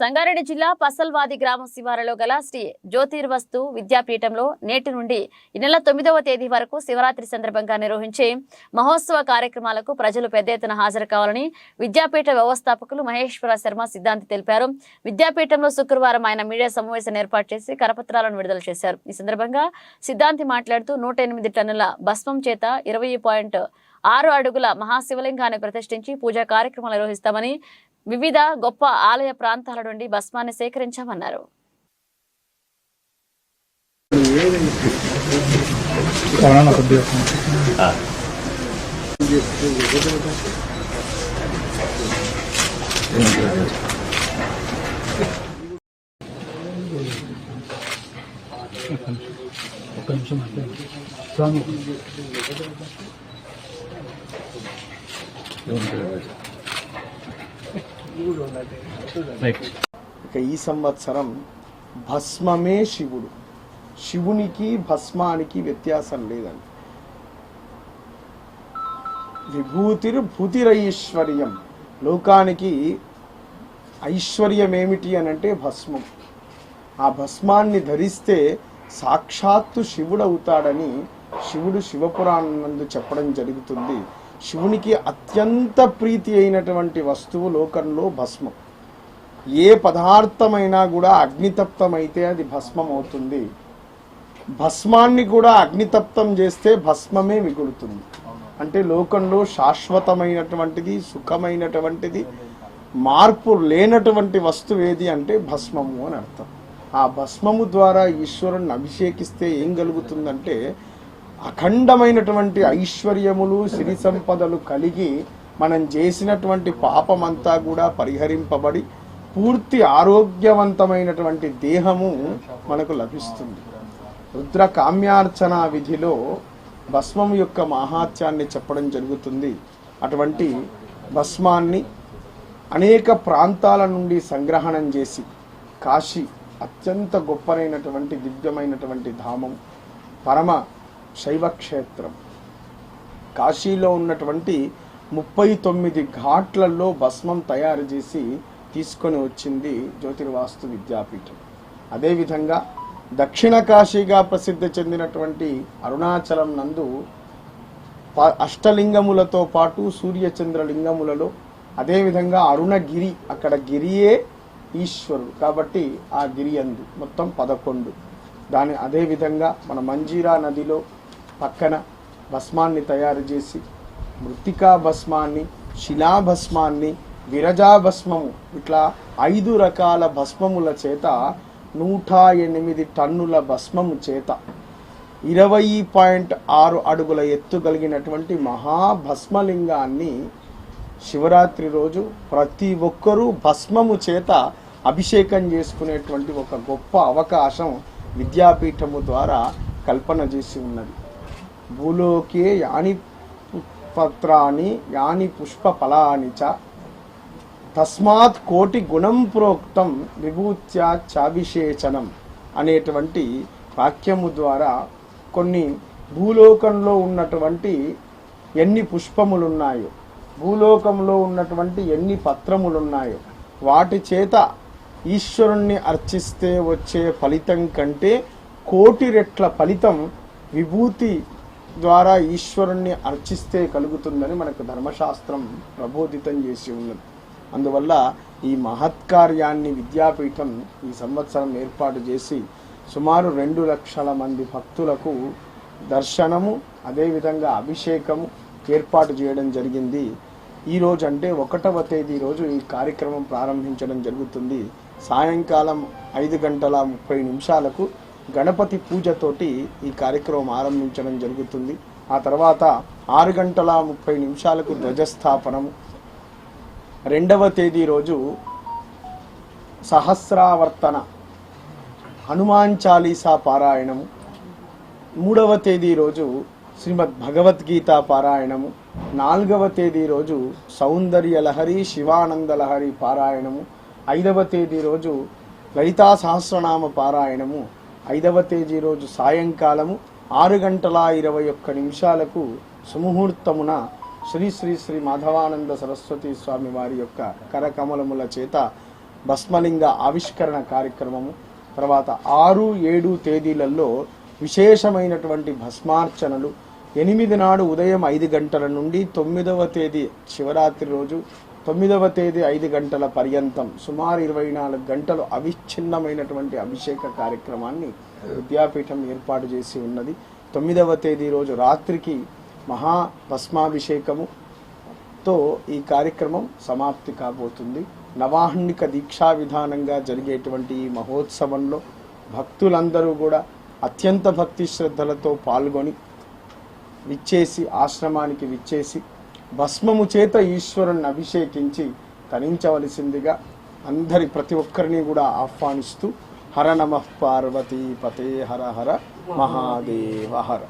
సంగారెడ్డి జిల్లా పసల్వాది గ్రామ శివారులో గల శ్రీ జ్యోతిర్వస్తు విద్యాపీఠంలో నేటి నుండి ఈ నెల తొమ్మిదవ తేదీ వరకు శివరాత్రి సందర్భంగా నిర్వహించే మహోత్సవ కార్యక్రమాలకు ప్రజలు పెద్ద ఎత్తున హాజరు కావాలని విద్యాపీఠ వ్యవస్థాపకులు మహేశ్వర శర్మ సిద్ధాంతి తెలిపారు. విద్యాపీఠంలో శుక్రవారం ఆయన మీడియా సమావేశాన్ని ఏర్పాటు చేసి కరపత్రాలను విడుదల చేశారు. ఈ సందర్భంగా సిద్ధాంతి మాట్లాడుతూ నూట ఎనిమిది టన్నుల భస్మం చేత ఇరవై పాయింట్ ఆరు అడుగుల మహాశివలింగాన్ని ప్రతిష్ఠించి పూజా కార్యక్రమాలు నిర్వహిస్తామని వివిధ గొప్ప ఆలయ ప్రాంతాల నుండి భస్మాన్ని సేకరించామన్నారు. అవునా ఒక్క నిమిషం అంటే స్వామి రైట్ ఇక ఈ సంవత్సరం భస్మమే శివుడు. శివునికి భస్మానికి వ్యత్యాసం లేదండి. విభూతిరు భూతిరైశ్వర్యం లోకానికి ఐశ్వర్యం ఏమిటి అని అంటే భస్మం. ఆ భస్మాన్ని ధరిస్తే సాక్షాత్తు శివుడు అవుతాడని శివుడు శివపురాణం నందు చెప్పడం జరుగుతుంది. శివునికి అత్యంత ప్రీతి అయినటువంటి వస్తువు లోకంలో భస్మం. ఏ పదార్థమైనా కూడా అగ్నితప్తమైతే అది భస్మం అవుతుంది. భస్మాన్ని కూడా అగ్నితప్తం చేస్తే భస్మమే మిగులుతుంది. అంటే లోకంలో శాశ్వతమైనటువంటిది సుఖమైనటువంటిది మార్పు లేనటువంటి వస్తువు ఏది అంటే భస్మము అని అర్థం. ఆ భస్మము ద్వారా ఈశ్వరుణ్ణి అభిషేకిస్తే ఏం కలుగుతుందంటే అఖండమైనటువంటి ఐశ్వర్యములు సిరి సంపదలు కలిగి మనం చేసినటువంటి పాపమంతా కూడా పరిహరింపబడి పూర్తి ఆరోగ్యవంతమైనటువంటి దేహము మనకు లభిస్తుంది. రుద్ర కామ్యార్చన విధిలో భస్మం యొక్క మహాత్యాన్ని చెప్పడం జరుగుతుంది. అటువంటి భస్మాన్ని అనేక ప్రాంతాల నుండి సంగ్రహణం చేసి కాశీ అత్యంత గొప్పనైనటువంటి దివ్యమైనటువంటి ధామం పరమ శైవ క్షేత్రం కాశీలో ఉన్నటువంటి ముప్పై తొమ్మిది ఘాట్లలో భస్మం తయారు చేసి తీసుకొని వచ్చింది జ్యోతిర్వాస్తు విద్యాపీఠం. అదేవిధంగా దక్షిణ కాశీగా ప్రసిద్ధి చెందినటువంటి అరుణాచలం నందు ప- అష్టలింగములతో పాటు సూర్యచంద్ర లింగములలో అదేవిధంగా అరుణగిరి అక్కడ గిరియే ఈశ్వరుడు. కాబట్టి ఆ గిరి అందు మొత్తం పదకొండు. దాని అదేవిధంగా మన మంజీరా నదిలో పక్కన భస్మాన్ని తయారు చేసి మృతికా భస్మాన్ని శిలాభస్మాన్ని విరజాభస్మము విరజా భస్మము ఇట్లా ఐదు రకాల భస్మముల చేత నూట ఎనిమిది టన్నుల భస్మము చేత ఇరవై పాయింట్ ఆరు అడుగుల ఎత్తు కలిగినటువంటి మహాభస్మలింగాన్ని శివరాత్రి రోజు ప్రతి ఒక్కరూ భస్మము చేత అభిషేకం చేసుకునేటువంటి ఒక గొప్ప అవకాశం విద్యాపీఠము ద్వారా కల్పన చేసి ఉన్నది. భూలోకే యాని పత్రాన్ని యాని పుష్ప ఫలాని చ తస్మాత్ కోటి గుణం ప్రోక్తం విభూత్యా చాభిషేచనం అనేటువంటి వాక్యము ద్వారా కొన్ని భూలోకంలో ఉన్నటువంటి ఎన్ని పుష్పములున్నాయో భూలోకంలో ఉన్నటువంటి ఎన్ని పత్రములున్నాయో వాటి చేత ఈశ్వరుణ్ణి అర్చిస్తే వచ్చే ఫలితం కంటే కోటి రెట్ల ఫలితం విభూతి ద్వారా ఈశ్వరుణ్ణి అర్చిస్తే కలుగుతుందని మనకు ధర్మశాస్త్రం ప్రబోధితం చేసి ఉన్నది. అందువల్ల ఈ మహత్కార్యాన్ని విద్యాపీఠం ఈ సంవత్సరం ఏర్పాటు చేసి సుమారు రెండు లక్షల మంది భక్తులకు దర్శనము అదేవిధంగా అభిషేకము ఏర్పాటు చేయడం జరిగింది. ఈరోజు అంటే ఒకటవ తేదీ రోజు ఈ కార్యక్రమం ప్రారంభించడం జరుగుతుంది. సాయంకాలం ఐదు గంటల ముప్పై నిమిషాలకు గణపతి పూజతోటి ఈ కార్యక్రమం ఆరంభించడం జరుగుతుంది. ఆ తర్వాత ఆరు గంటల ముప్పై నిమిషాలకు ధ్వజస్థాపనము. రెండవ తేదీ రోజు సహస్రావర్తన హనుమాన్ చాలీసా పారాయణము. మూడవ తేదీ రోజు శ్రీమద్ భగవద్గీత పారాయణము. నాలుగవ తేదీ రోజు సౌందర్య లహరి శివానంద లహరి పారాయణము. ఐదవ తేదీ రోజు లలితా సహస్రనామ పారాయణము. ఐదవ తేదీ రోజు సాయంకాలము ఆరు గంటల ఇరవై ఒక్క నిమిషాలకు సుముహూర్తమున శ్రీ శ్రీ శ్రీ మాధవానంద సరస్వతి స్వామి వారి యొక్క కరకమలముల చేత భస్మలింగ ఆవిష్కరణ కార్యక్రమము తర్వాత ఆరు ఏడు తేదీలలో విశేషమైనటువంటి భస్మార్చనలు ఎనిమిది నాడు ఉదయం ఐదు గంటల నుండి తొమ్మిదవ తేదీ శివరాత్రి రోజు తొమ్మిదవ తేదీ ఐదు గంటల పర్యంతం సుమారు ఇరవై నాలుగు గంటలు అవిచ్ఛిన్నమైనటువంటి అభిషేక కార్యక్రమాన్ని విద్యాపీఠం ఏర్పాటు చేసి ఉన్నది. తొమ్మిదవ తేదీ రోజు రాత్రికి మహా భస్మాభిషేకము తో ఈ కార్యక్రమం సమాప్తి కాబోతుంది. నవాహ్నిక దీక్షా విధానంగా జరిగేటువంటి ఈ మహోత్సవంలో భక్తులందరూ కూడా అత్యంత భక్తి శ్రద్ధలతో పాల్గొని విచ్చేసి ఆశ్రమానికి విచ్చేసి భస్మము చేత ఈశ్వరుని అభిషేకించి తరించవలసిందిగా అందరి ప్రతి ఒక్కరిని కూడా ఆహ్వానిస్తూ హర నమ పార్వతీ పతే హర హర మహాదేవ హర.